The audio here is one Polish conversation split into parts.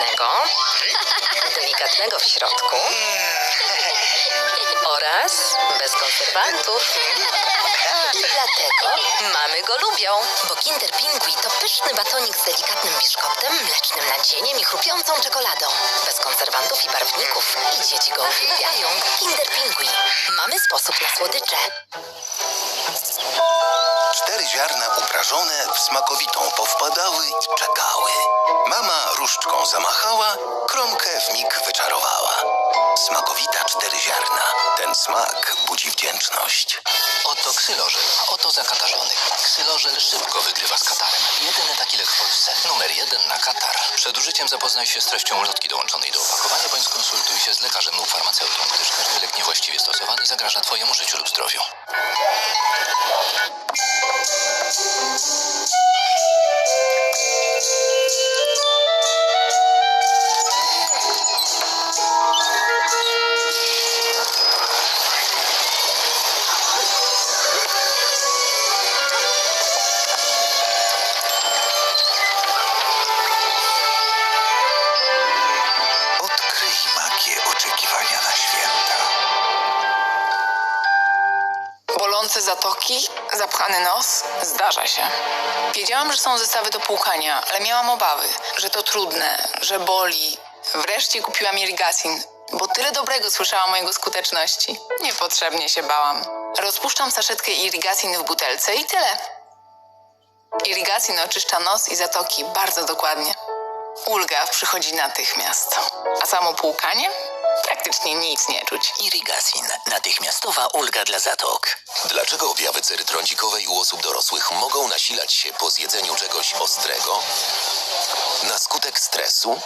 delikatnego, delikatnego w środku oraz bez konserwantów. Dlatego mamy go lubią, bo Kinder Pingui to pyszny batonik z delikatnym biszkoptem, mlecznym nadzieniem i chrupiącą czekoladą. Bez konserwantów i barwników i dzieci go uwielbiają. Kinder Pingui. Mamy sposób na słodycze. Cztery ziarna uprażone w smakowitą powpadały i czekały. Zamachała, kromkę w mig wyczarowała. Smakowita cztery ziarna. Ten smak budzi wdzięczność. Oto ksylożel, oto zakatarzony. Ksylożel szybko wygrywa z katarem. Jedyny taki lek w Polsce. Numer jeden na katar. Przed użyciem zapoznaj się z treścią ulotki dołączonej do opakowania, bądź skonsultuj się z lekarzem lub farmaceutą, gdyż każdy lek niewłaściwie stosowany zagraża Twojemu życiu lub zdrowiu. Bolące zatoki, zapchany nos, zdarza się. Wiedziałam, że są zestawy do płukania, ale miałam obawy, że to trudne, że boli. Wreszcie kupiłam Irrigasin, bo tyle dobrego słyszałam o jego skuteczności. Niepotrzebnie się bałam. Rozpuszczam saszetkę Irrigasin w butelce i tyle. Irrigasin oczyszcza nos i zatoki bardzo dokładnie. Ulga przychodzi natychmiast. A samo płukanie? Praktycznie nic nie czuć. Irrigasin. Natychmiastowa ulga dla zatok. Dlaczego objawy cery trądzikowej u osób dorosłych mogą nasilać się po zjedzeniu czegoś ostrego? Na skutek stresu?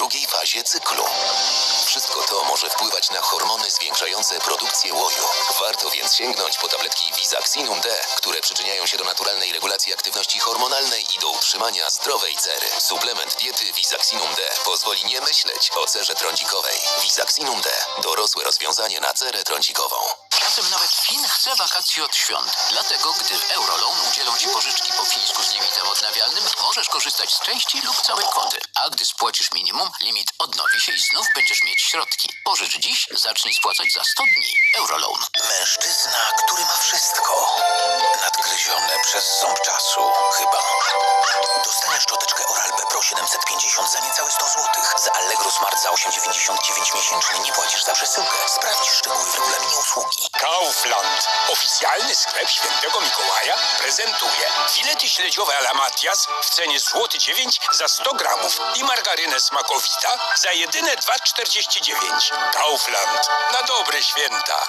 Drugiej fazie cyklu? Wszystko to może wpływać na hormony zwiększające produkcję łoju. Warto więc sięgnąć po tabletki Visaxinum D, które przyczyniają się do naturalnej regulacji aktywności hormonalnej i do utrzymania zdrowej cery. Suplement diety Visaxinum D pozwoli nie myśleć o cerze trądzikowej. Visaxinum D. Dorosłe rozwiązanie na cerę trądzikową. Czasem nawet Fin chce wakacji od świąt. Dlatego, gdy w Euroloan udzielą Ci pożyczki po fińsku z limitem odnawialnym, możesz korzystać z części lub całej kwoty. A gdy spłacisz minimum, limit odnowi się i znów będziesz mieć środki. Pożycz dziś, zacznij spłacać za 100 dni. Euroloan. Mężczyzna, który ma wszystko. Nadgryzione przez ząb czasu, chyba. 750 za niecałe 100 zł. Za Allegro Smart za 8,99 miesięcznie nie płacisz za przesyłkę. Sprawdź szczegóły w regulaminie usługi. Kaufland, oficjalny sklep świętego Mikołaja, prezentuje filety śledziowe a la Matias w cenie złoty 9 za 100 gramów i margarynę smakowita za jedyne 2,49. Kaufland, na dobre święta.